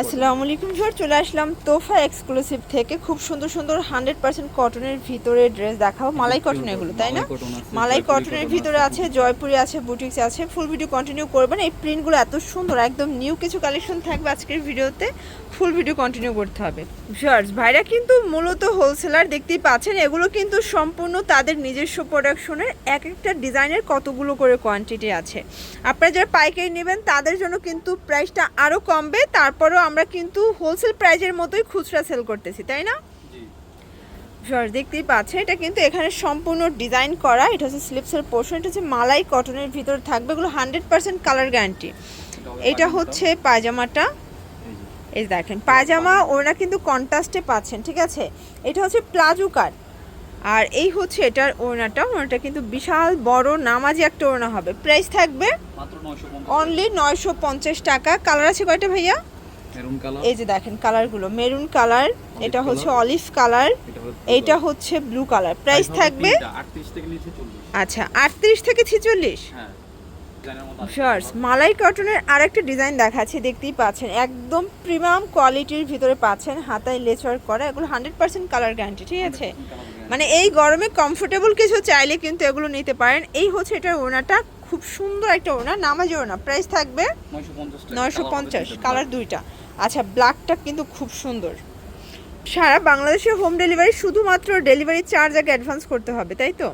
আসসালামু আলাইকুম স্যার চলে আসলাম তোফা এক্সক্লুসিভ থেকে। খুব সুন্দর সুন্দর হান্ড্রেড পার্সেন্ট কটনের ভিতরে ড্রেস দেখাবো মালাই কটন এগুলো তাই না? মালাই কটনের ভিতরে আছে। জয়পুরি আছে বুটিক্স আছে। ফুল ভিডিও কন্টিনিউ করবেন। এই প্রিন্টগুলো এত সুন্দর একদম নিউ কিছু কালেকশন থাকবে আজকের ভিডিওতে ফুল ভিডিও কন্টিনিউ করতে হবে। শার্টস ভাইরা কিন্তু মূলত হোলসেলার দেখতেই পাচ্ছেন এগুলো কিন্তু সম্পূর্ণ তাদের নিজস্ব প্রোডাকশনের এক একটা ডিজাইনের কতগুলো করে কোয়ান্টিটি আছে। আপনারা যারা পাইকারি নেবেন তাদের জন্য কিন্তু প্রাইসটা আরও কমবে তারপরেও আমরা কিন্তু হোলসেল প্রাইজের মতোই খুচরা সেল করতেছি তাই না? ভিউয়ার্স দেখতেই পাচ্ছেন এটা কিন্তু এখানে সম্পূর্ণ ডিজাইন করা এটা হচ্ছে স্লিপসের পোর্শন এটা হচ্ছে মালাই কটনের ভিতরে থাকবে এগুলো হান্ড্রেড পার্সেন্ট কালার গ্যারান্টি এটা হচ্ছে পায়জামাটা। এই দেখেন পায়জামা ওরা কিন্তু কন্ট্রাস্টে পাচ্ছেন ঠিক আছে? এটা হচ্ছে প্লাজো কাট আর এই হচ্ছে এটার ওড়নাটা ওড়নাটা কিন্তু বিশাল বড় নামাজি একটা ওড়না হবে। প্রাইস থাকবে অনলি নয়শো পঞ্চাশ টাকা। কালার আছে কয়টা ভাইয়া? এই যে দেখেন কালারগুলো মেরুন কালার এটা হচ্ছে অলিভ কালার এইটা হচ্ছে ব্লু কালার প্রাইস থাকবে? 38 থেকে নিচে 40 আচ্ছা আটত্রিশ থেকে ছিচল্লিশ? হ্যাঁ। শার্টস মালাই কটনের আরেকটা ডিজাইন দেখাচ্ছি দেখতেই পাচ্ছেন একদম প্রিমিয়াম কোয়ালিটির ভিতরে পাচ্ছেন হাতায় লেচার করা এগুলো হান্ড্রেড পার্সেন্ট কালার গ্যারান্টি ঠিক আছে? মানে এই গরমে কমফোর্টেবল কিছু চাইলে কিন্তু এগুলো নিতে পারেন। এই হচ্ছে এটার ওনাটা খুব সুন্দর একটা ওনা নামাজি ওনা প্রাইস থাকবে 950 নয়শো পঞ্চাশ কালার দুইটা। আচ্ছা ব্ল্যাকটা কিন্তু খুব সুন্দর। সারা বাংলাদেশে হোম ডেলিভারি শুধুমাত্র ডেলিভারি চার্জ আগে অ্যাডভান্স করতে হবে তাই তো?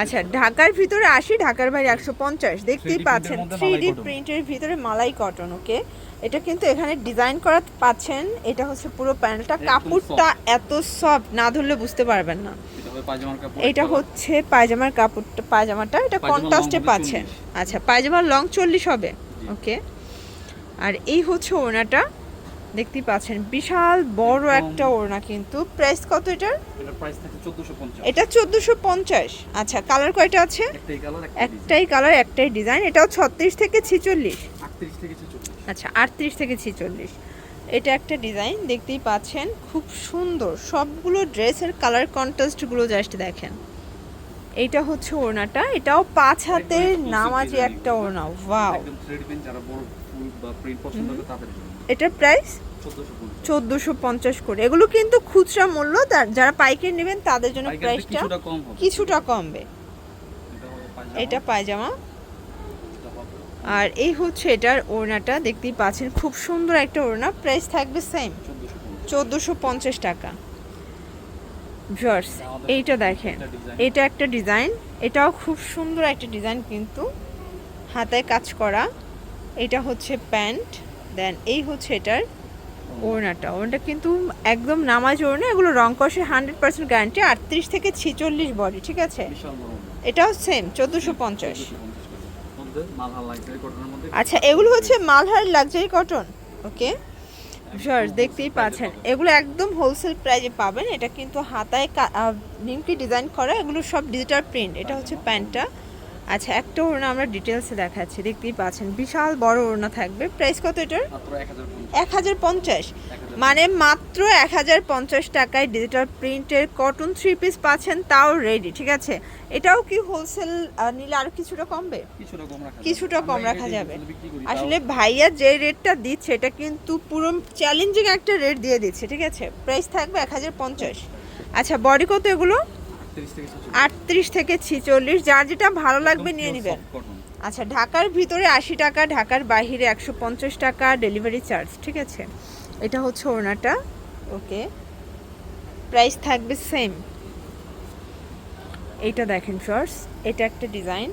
আচ্ছা ঢাকার ভিতরে আসি ঢাকার বাইরে একশো পঞ্চাশ। দেখতেই পাচ্ছেন থ্রি ডি প্রিন্টের ভিতরে মালাই কটন ওকে এটা কিন্তু এখানে ডিজাইন করা পাচ্ছেন এটা হচ্ছে পুরো প্যানেলটা কাপড়টা এত সফট না ধরলে বুঝতে পারবেন না। এটা হবে পায়জামার কাপড় হচ্ছে পায়জামার কাপড়টা পায়জামাটা এটা কন্ট্রাস্টে পাচ্ছেন। আচ্ছা পায়জামার লং চল্লিশ হবে ওকে আর এই হচ্ছে ওড়নাটা। দেখতেই পাচ্ছেন বিশাল বড় একটা ওড়না কিন্তু। প্রাইস কত এটার? এটার প্রাইস থাকে 1450 এটা চোদ্দোশো পঞ্চাশ। আচ্ছা কালার কয়টা আছে? একটাই কালার একটাই কালার একটাই ডিজাইন এটাও ছত্রিশ থেকে ছিচল্লিশ। 38 থেকে 46 আচ্ছা আটত্রিশ থেকে ছিচল্লিশ। এটা একটা ডিজাইন দেখতেই পাচ্ছেন। খুব সুন্দর। সবগুলো ড্রেসের কালার কন্ট্রাস্টগুলো জাস্ট দেখেন। এইটা হচ্ছে ওড়নাটা। এটাও পাঁচ হাতের exclusive নামাজি একটা। ওড়না। ওয়াও। একদম 3D প্রিন্ট যারা বড় ফুল বা প্রিন্ট পছন্দ করে তাদের জন্য। এটার প্রাইস 1450 চোদ্দোশো পঞ্চাশ করে। এগুলো কিন্তু খুচরা মূল্য যারা পাইকারি নেবেন তাদের জন্য প্রাইসটা কিছুটা কমবে। এটা পায়জামা। এটা এটা আর এই হচ্ছে এটার ওড়নাটা। দেখতেই পাচ্ছেন খুব সুন্দর একটা ওড়না। প্রাইস থাকবে সেম 1450 চোদ্দোশো পঞ্চাশ টাকা। ভিউয়ার্স এইটা দেখেন। এটা একটা ডিজাইন এটাও খুব সুন্দর একটা ডিজাইন কিন্তু হাতায় কাজ করা। এটা হচ্ছে প্যান্ট। দেন এই হচ্ছে এটার ওড়নাটা। ওড়নাটা কিন্তু একদম নামাজ ওড়না। এগুলো রং কষে হান্ড্রেড পার্সেন্ট গ্যারান্টি আটত্রিশ থেকে ছিচল্লিশ বডি ঠিক আছে? এটাও সেম চোদ্দোশো পঞ্চাশ। 1450 মধ্যে মালহার লাক্সারি কটনের মধ্যে। আচ্ছা এগুলো হচ্ছে Malhar luxury cotton okay viewers দেখতেই পাচ্ছেন। এগুলো একদম হোলসেল প্রাইজে পাবেন। এটা কিন্তু হাতায় নিমকি ডিজাইন করা। এগুলো সব ডিজিটাল প্রিন্ট এটা হচ্ছে প্যান্টটা। আচ্ছা একটা ওড়না আমরা ডিটেলসে দেখাচ্ছি। দেখতেই পাচ্ছেন বিশাল বড় ওড়না থাকবে। প্রাইস কত এটার? এক হাজার পঞ্চাশ। মানে মাত্র এক হাজার পঞ্চাশ টাকায় ডিজিটাল প্রিন্টের কটন থ্রি পিস পাচ্ছেন তাও রেডি ঠিক আছে? এটাও কি হোলসেল নিলে আরও কিছুটা কমবে? কিছুটা কম রাখা যাবে। আসলে ভাইয়া যে রেটটা দিচ্ছে এটা কিন্তু পুরো চ্যালেঞ্জিং একটা রেট দিয়ে দিচ্ছে ঠিক আছে? প্রাইস থাকবে এক হাজার পঞ্চাশ। আচ্ছা বডি কত এগুলো? 38 থেকে 46 আটত্রিশ থেকে ছিচল্লিশ। যার যেটা ভালো লাগবে নিয়ে নেবেন। আচ্ছা ঢাকার ভিতরে আশি টাকা ঢাকার বাইরে একশো পঞ্চাশ টাকা ডেলিভারি চার্জ ঠিক আছে? এটা হচ্ছে ওড়নাটা ওকে। প্রাইস থাকবে সেম এইটা দেখেন ফার্স এটা একটা ডিজাইন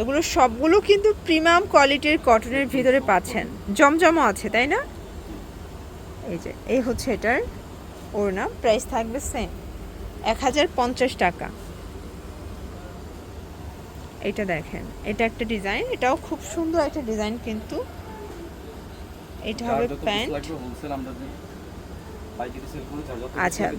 এগুলো সবগুলো কিন্তু প্রিমিয়াম কোয়ালিটির কটনের ভিতরে পাচ্ছেন। জমজমও আছে তাই না? এই যে এই হচ্ছে এটার ওড়না প্রাইস থাকবে সেম এক হাজার পঞ্চাশ টাকা। এটা দেখেন এটা একটা ডিজাইন এটাও খুব সুন্দর একটা ডিজাইন কিন্তু। এটা হবে প্যান্ট। আচ্ছা।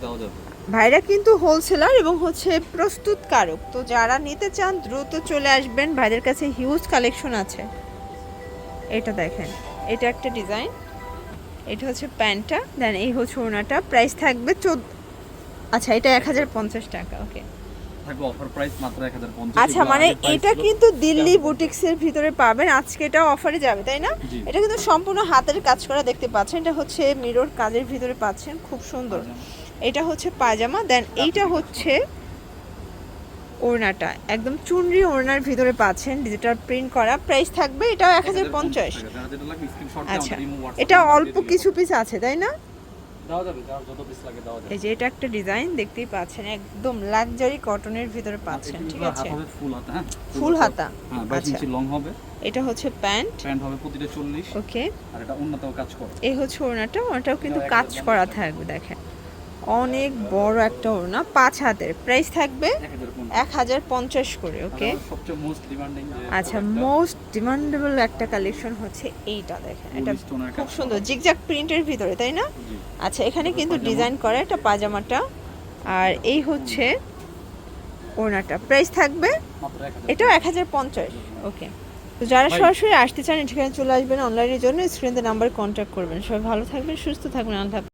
ভাইরা কিন্তু হোলসেলার এবং হচ্ছে প্রস্তুতকারক তো যারা নিতে চান দ্রুত চলে আসবেন। ভাইদের কাছে হিউজ কালেকশন আছে। এটা দেখেন এটা একটা ডিজাইন। এটা হচ্ছে প্যান্টটা। দেন এই হচ্ছে ওনাটা। প্রাইস থাকবে চোদ্দ আচ্ছা এটা এক হাজার পঞ্চাশ টাকা ওকে থাকবে অফার প্রাইস মাত্র 1050 আচ্ছা মানে এটা কিন্তু দিল্লি বুটিক্সের ভিতরে পাবেন আজকে এটা অফারে যাবে তাই না? এটা কিন্তু সম্পূর্ণ হাতের কাজ করা দেখতে পাচ্ছেন এটা হচ্ছে মিরর কাজের ভিতরে পাচ্ছেন খুব সুন্দর। এটা হচ্ছে পায়জামা দেন এইটা হচ্ছে ওড়নাটা একদম চুনরি ওড়নার ভিতরে পাচ্ছেন ডিজিটাল প্রিন্ট করা প্রাইস থাকবে এটাও এক হাজার পঞ্চাশ আচ্ছা এটা অল্প কিছু পিস আছে তাই না? এই যে এটা একটা ডিজাইন দেখতেই পাচ্ছেন একদম লাক্সারি কটনের ভিতরে পাচ্ছেন ঠিক আছে? ফুল হাতা হ্যাঁ? ফুল হাতা হ্যাঁ 22 আচ্ছা। ইঞ্চি লং হবে। এটা হচ্ছে প্যান্ট। প্যান্ট হবে প্রতিটা 40 ওকে আর এটা উন্নতও কাজ করে। এই হচ্ছে ওনাটা ওনাটাও কিন্তু কাজ করা থাকবে দেখেন। অনেক বড় একটা ওড়না পাঁচ হাতের। প্রাইস থাকবে এক হাজার পঞ্চাশ। করে ওকে মোস্ট আচ্ছা মোস্ট ডিমান্ডেবল একটা কালেকশন হচ্ছে এইটা দেখেন। এটা খুব সুন্দর। জিগজ্যাগ প্রিন্টের ভিতরে তাই না? আচ্ছা এখানে কিন্তু ডিজাইন করা এটা পাজামাটা। আর এই হচ্ছে ওড়নাটা। প্রাইস থাকবে মাত্র 1000 এটাও এক হাজার পঞ্চাশ ওকে তো যারা সরাসরি আসতে চান এখানে চলে আসবেন অনলাইনের জন্য। স্ক্রিনে নাম্বার কন্ট্যাক্ট করবেন। সবাই ভালো থাকবেন সুস্থ থাকবেন আল্লাহ।